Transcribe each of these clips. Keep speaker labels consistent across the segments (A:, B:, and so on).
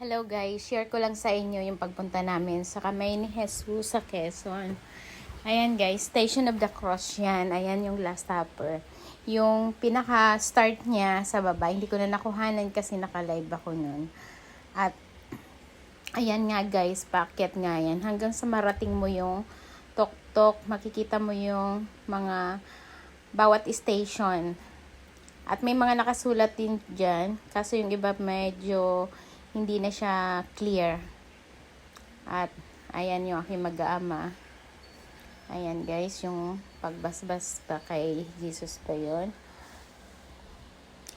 A: Hello guys, share ko lang sa inyo yung pagpunta namin sa kamay ni Jesus sa Quezon. Ayan guys, Station of the Cross yan. Ayan yung last stopper. Yung pinaka-start niya sa baba, hindi ko na nakuhanan kasi naka-live ako nun. At ayan nga guys, packet nga yan. Hanggang sa marating mo yung tok-tok, makikita mo yung mga bawat station. At may mga nakasulat din dyan. Kaso yung iba medyo hindi na siya clear. At ayan yung aking mag-aama. Ayan guys, yung pagbasbas pa kay Jesus pa yon.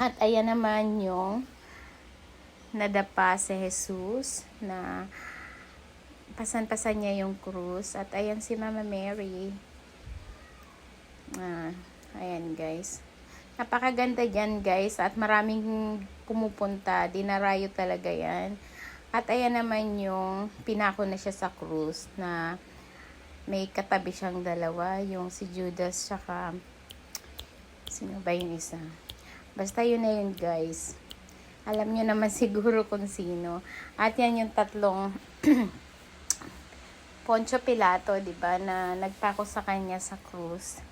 A: At ayan naman yung nadapa si Jesus na pasan-pasan niya yung krus. At ayan si Mama Mary. Ah, ayan guys. Napakaganda dyan guys at maraming pumupunta. Dinarayo talaga yan. At ayan naman yung pinako na siya sa krus na may katabi siyang dalawa. Yung si Judas tsaka sino ba yung isa? Basta yun na yun guys. Alam nyo naman siguro kung sino. At yan yung tatlong Poncho Pilato, 'di ba, na nagpako sa kanya sa krus.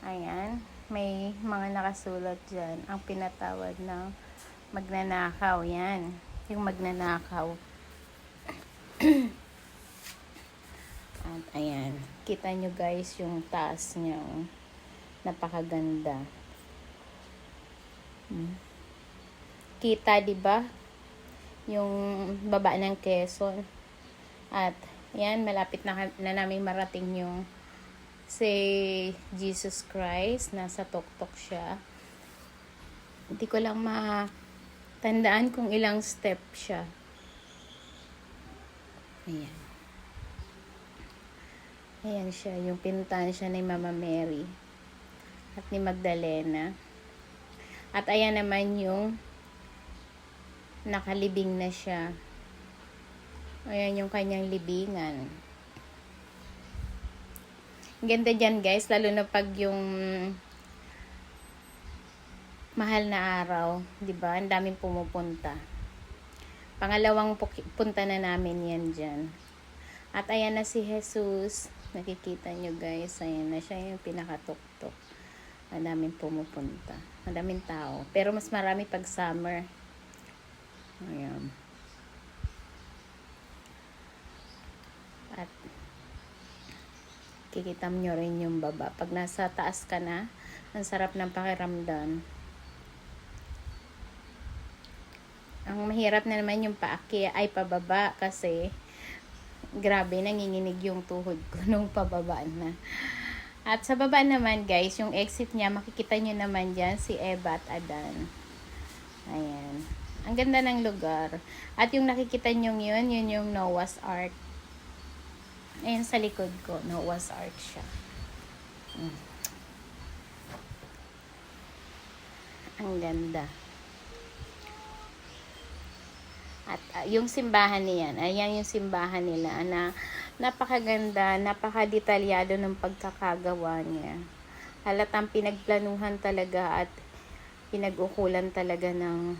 A: Ayan, may mga nakasulat diyan. Ang pinatawad ng magnanakaw 'yan. Yung magnanakaw. At ayan, kita nyo guys yung taas niya. Oh. Napakaganda. Hmm. Kita 'di ba? Yung baba ng Quezon. At yan, malapit na, na namin marating yung si Jesus Christ. Nasa tuktok siya. Hindi ko lang matandaan kung ilang step siya. Ayan. Ayan siya, yung pinuntahan siya ni Mama Mary at ni Magdalena. At ayan naman yung nakalibing na siya. Ayan yung kanyang libingan. Ganda dyan guys, lalo na pag yung mahal na araw, 'di ba? Ang daming pumupunta. Pangalawang pu- punta na namin 'yan diyan. At ayan na si Jesus. Nakikita nyo guys, ayan na siya yung pinakatuktok. Ang daming pumupunta. Ang daming tao. Pero mas marami pag summer. Ayan. At kikitam nyo rin yung baba. Pag nasa taas ka na, ang sarap ng pakiramdam. Ang mahirap na naman yung paaki ay pababa kasi grabe nanginginig yung tuhod ko nung pababa na. At sa baba naman guys, yung exit niya, makikita nyo naman dyan si Eva at Adan. Ayan. Ang ganda ng lugar. At yung nakikita nyo yun, yun yung Noah's Ark. Ayan sa likod ko, Noah's Ark siya. Mm. Ang ganda. At uh, yung simbahan niyan, ayan yung simbahan nila na napakaganda, napakadetalyado ng pagkakagawa niya. Halatang pinagplanuhan talaga at pinag-ukulan talaga ng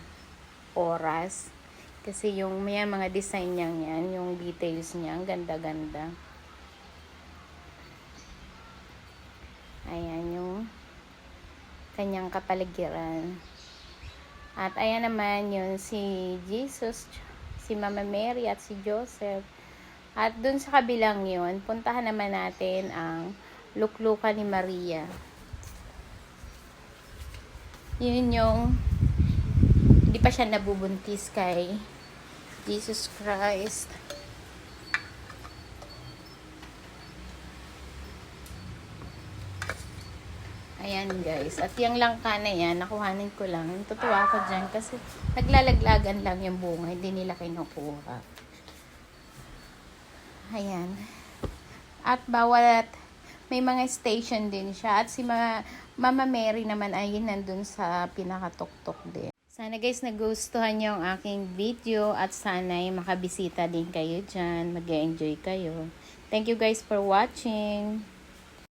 A: oras. Kasi yung may mga design niya yan, yung details niya, ang ganda-ganda. Ayan yung kanyang kapaligiran. At ayan naman yun si Jesus, si Mama Mary at si Joseph. At dun sa kabilang yun, puntahan naman natin ang luklukan ni Maria. Yun yung hindi pa siya nabubuntis kay Jesus Christ. Ayan guys. At yung langka na yan, nakuhanin ko lang. Natutuwa ako dyan kasi naglalaglagan lang yung bunga. Hindi nila kinukuha. Ayan. At bawat may mga station din siya. At si Ma- Mama Mary naman ay nandun sa pinakatuktok din. Sana guys nagustuhan niyo ang aking video at sana ay makabisita din kayo dyan. mag enjoy kayo. Thank you guys for watching.